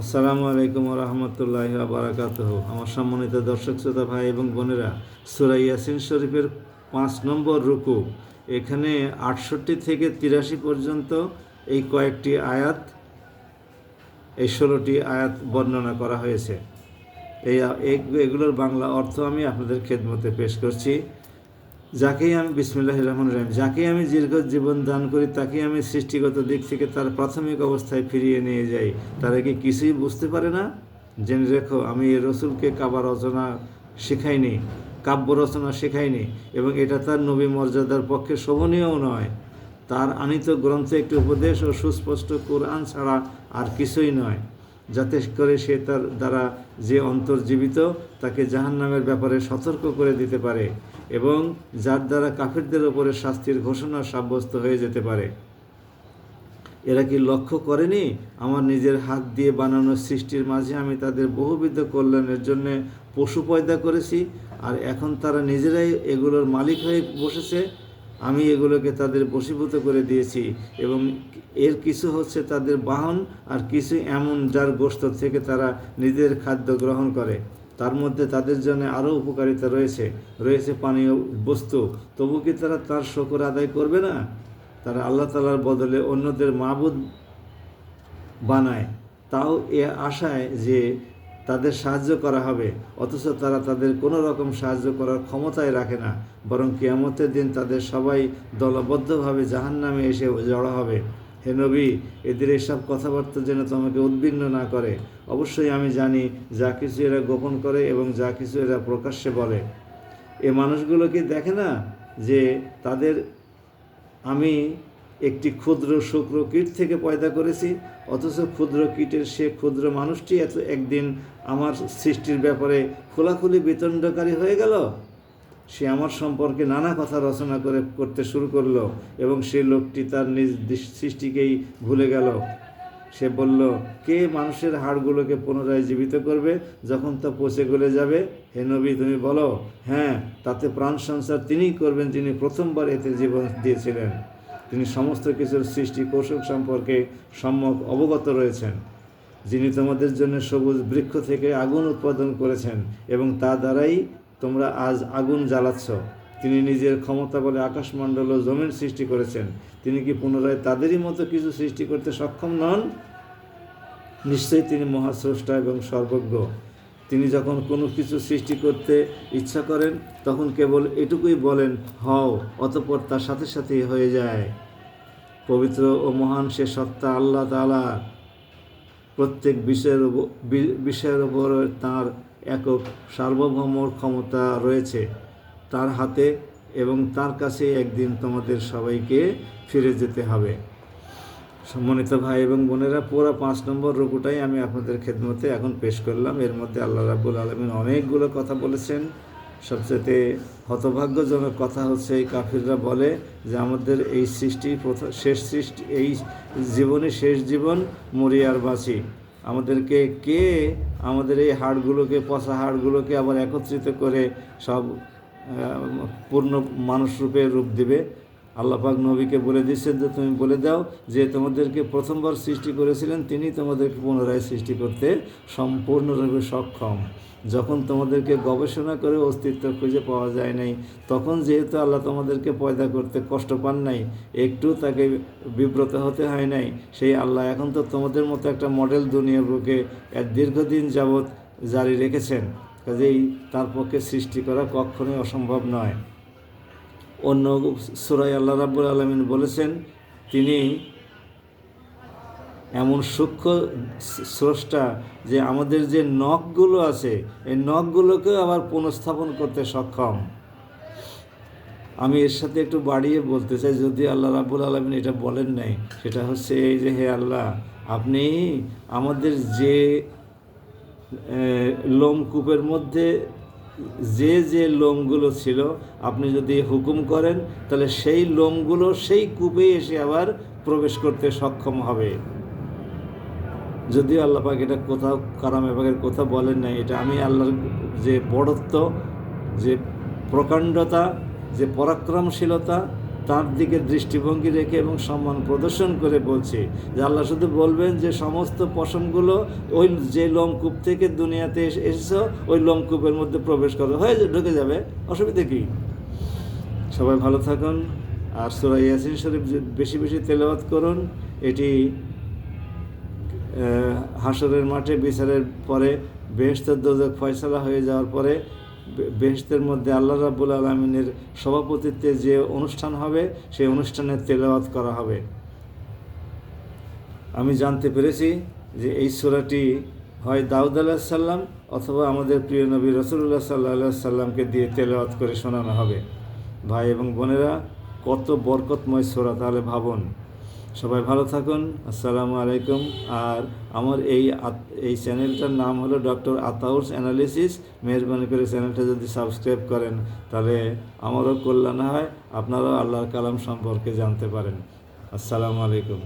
আসসালামু আলাইকুম রহমতুল্লাহ বারাকাত আমার সম্মানিত দর্শক, শ্রোতা, ভাই এবং বোনেরা, সুরা ইয়াসিন শরীফের পাঁচ নম্বর রুকু। এখানে আটষট্টি থেকে তিরাশি পর্যন্ত এই কয়েকটি আয়াত, এই ষোলোটি আয়াত বর্ণনা করা হয়েছে। এই এগুলোর বাংলা অর্থ আমি আপনাদের খেদমতে পেশ করছি। যাকেই আমি বিসমিল্লাহ রহমান রহিম, যাকেই আমি দীর্ঘ জীবন দান করি তাকে আমি সৃষ্টিগত দিক থেকে তার প্রাথমিক অবস্থায় ফিরিয়ে নিয়ে যাই। তারা কি কিছুই বুঝতে পারে না? জেনে রেখো, আমি এই রসুলকে কাবা রচনা শেখাইনি, কাব্য রচনা শেখাইনি এবং এটা তার নবী মর্যাদার পক্ষে শোভনীয়ও নয়। তার আনিত গ্রন্থে একটি উপদেশ ও সুস্পষ্ট কোরআন ছাড়া আর কিছুই নয়, যাতে করে সে তার দ্বারা যে অন্তর্জীবিত, তাকে জাহান্নামের ব্যাপারে সতর্ক করে দিতে পারে। এবং যার দ্বারা কাফেরদের ওপরে শাস্তির ঘোষণা সাব্যস্ত হয়ে যেতে পারে। এরা কি লক্ষ্য করেনি? আমার নিজের হাত দিয়ে বানানো সৃষ্টির মাঝে আমি তাদের বহুবিধ কল্যাণের জন্য পশু পয়দা করেছি, আর এখন তারা নিজেরাই এগুলোর মালিক হয়ে বসেছে। আমি এগুলোকে তাদের বশীভূত করে দিয়েছি এবং এর কিছু হচ্ছে তাদের বাহন আর কিছু এমন যার গোস্ত থেকে তারা নিজের খাদ্য গ্রহণ করে। তার মধ্যে তাদের জন্য আরও উপকারিতা রয়েছে। রয়েছে পানীয় বস্তু। তবু কি তারা তার শকর আদায় করবে না? তারা আল্লাহ তালার বদলে অন্যদের মাবুদ বানায়। তাও এ আশায় যে তাদের সাহায্য করা হবে। অথচ তারা তাদের কোনো রকম সাহায্য করার ক্ষমতায় রাখে না। বরং কিয়ামতের দিন তাদের সবাই দলবদ্ধভাবে জাহান নামে এসে জড়ো হবে। হে নবী, এদের এসব কথাবার্তা যেন তোমাকে উদ্বিগ্ন না করে। অবশ্যই আমি জানি, যা কিছু এরা গোপন করে এবং যা কিছু এরা প্রকাশ্যে বলে। এ মানুষগুলো কি দেখে না যে তাদের আমি একটি ক্ষুদ্র শুক্র কীট থেকে পয়দা করেছি, অথচ ক্ষুদ্র কীটের সে ক্ষুদ্র মানুষটি এত একদিন আমার সৃষ্টির ব্যাপারে খোলাখুলি বিতণ্ডকারী হয়ে গেল? সে আমার সম্পর্কে নানা কথা রচনা করে করতে শুরু করল এবং সে লোকটি তার নিজ সৃষ্টিকেই ভুলে গেল। সে বলল, কে মানুষের হাড়গুলোকে পুনরায় জীবিত করবে যখন তা পচে গলে যাবে? হে নবী, তুমি বলো। হ্যাঁ তাতে প্রাণ সংসার তিনিই করবেন যিনি প্রথমবার এতে জীবন দিয়েছিলেন। তিনি সমস্ত কিছুর সৃষ্টি কৌশল সম্পর্কে সম্যক অবগত রয়েছেন। যিনি তোমাদের জন্য সবুজ বৃক্ষ থেকে আগুন উৎপাদন করেছেন এবং তা দ্বারাই তোমরা আজ আগুন জ্বালাচ্ছ। তিনি নিজের ক্ষমতা বলে আকাশমণ্ডল ও জমিন সৃষ্টি করেছেন। তিনি কি পুনরায় তাদেরই মতো কিছু সৃষ্টি করতে সক্ষম নন? নিশ্চয়ই তিনি মহাস্রষ্টা এবং সর্বজ্ঞ। তিনি যখন কোনো কিছু সৃষ্টি করতে ইচ্ছা করেন, তখন কেবল এটুকুই বলেন, হও, অতপর তার সাথে সাথেই হয়ে যায়। পবিত্র ও মহান সে সত্তা আল্লাহ তাআলা প্রত্যেক বিষয়ের বিষয়ের উপর তার একক সার্বভৌম ক্ষমতা রয়েছে তার হাতে এবং তার কাছে একদিন তোমাদের সবাইকে ফিরে যেতে হবে। সম্মানিত ভাই এবং বোনেরা, পুরো পাঁচ নম্বর রুকুটাই আমি আপনাদের খেদমতে এখন পেশ করলাম। এর মধ্যে আল্লাহ রাবুল আলমিন অনেকগুলো কথা বলেছেন। সবচেয়ে হতভাগ্যজনক কথা হচ্ছে, এই কাফিররা বলে যে আমাদের এই সৃষ্টি শেষ সৃষ্টি, এই জীবনে শেষ জীবন মরিয়ার বাঁচি আমাদেরকে কে আমাদের এই হাড়গুলোকে, পচা হাড়গুলোকে আবার একত্রিত করে সব পূর্ণ মানুষরূপে রূপ দিবে? আল্লাপাক নবীকে বলে দিচ্ছেন যে, তুমি বলে দাও যে, তোমাদেরকে প্রথমবার সৃষ্টি করেছিলেন তিনি, তোমাদেরকে পুনরায় সৃষ্টি করতে সম্পূর্ণরূপে সক্ষম। যখন তোমাদেরকে গবেষণা করে অস্তিত্ব খুঁজে পাওয়া যায় নাই, তখন যেহেতু আল্লাহ তোমাদেরকে পয়দা করতে কষ্ট পান নাই, একটু তাকে বিব্রত হতে হয় নাই, সেই আল্লাহ এখন তো তোমাদের মতো একটা মডেল দুনিয়ার বুকে এক দীর্ঘদিন যাবৎ জারি রেখেছেন। কাজেই তার পক্ষে সৃষ্টি করা কখনোই অসম্ভব নয়। অন্য সুরাই আল্লাহ রাব্বুল আলমিন বলেছেন, তিনি এমন সূক্ষ্ম স্রষ্টা যে আমাদের যে নখগুলো আছে, এই নখগুলোকেও আবার পুনঃস্থাপন করতে সক্ষম। আমি এর সাথে একটু বাড়িয়ে বলতে চাই, যদি আল্লাহ রাবুল আলমিন এটা বলেন নাই, সেটা হচ্ছে এই যে হে আল্লাহ, আপনি আমাদের যে লোমকূপের মধ্যে যে যে লোমগুলো ছিল, আপনি যদি হুকুম করেন, তাহলে সেই লোমগুলো সেই কূপে এসে আবার প্রবেশ করতে সক্ষম হবে। যদিও আল্লাহ পাক এটা কোথাও কারাম এবাগের কথা বলেন নাই, এটা আমি আল্লাহর যে বড়ত্ব, যে প্রকাণ্ডতা, যে পরাক্রমশীলতা তার দিকে দৃষ্টিভঙ্গি রেখে এবং সম্মান প্রদর্শন করে বলছি যে আল্লাহ শুধু বলবেন যে সমস্ত পশমগুলো ওই যে লোমকূপ থেকে দুনিয়াতে এসে- এসেছ, ওই লোমকূপের মধ্যে প্রবেশ করো। হয়ে ঢুকে যাবে। অসুবিধা কী? সবাই ভালো থাকুন। আর সুরা ইয়াসিন শরীফ বেশি বেশি তেলাওয়াত করুন। এটি হাসরের মাঠে বিচারের পরে বেহেস্তের দোজক ফয়সালা হয়ে যাওয়ার পরে বে- বেহেশতের মধ্যে আল্লাহ রাব্বুল আলমিনের সভাপতিত্বে যে অনুষ্ঠান হবে, সেই অনুষ্ঠানে তেলাওয়াত করা হবে। আমি জানতে পেরেছি যে এই সূরাটি হয় দাউদ আল্লাহ সাল্লাম অথবা আমাদের প্রিয় নবী রসুল্লাহ সাল্লাহ আল্লাহ সাল্লামকে দিয়ে তেলাওয়াত করে শোনানো হবে। ভাই এবং বোনেরা, কত বরকতময় সোরা তাহলে ভাবুন। সবাই ভালো থাকুন, আসসালামু আলাইকুম। আর আমার এই এই চ্যানেলটার নাম হলো ডক্টর আতাউস অ্যানালিসিস। মেহরবানি করে চ্যানেলটা যদি সাবস্ক্রাইব করেন, তাহলে আমারও কল্যাণ হয়, আপনারাও আল্লাহর কালাম সম্পর্কে জানতে পারেন। আসসালামু আলাইকুম।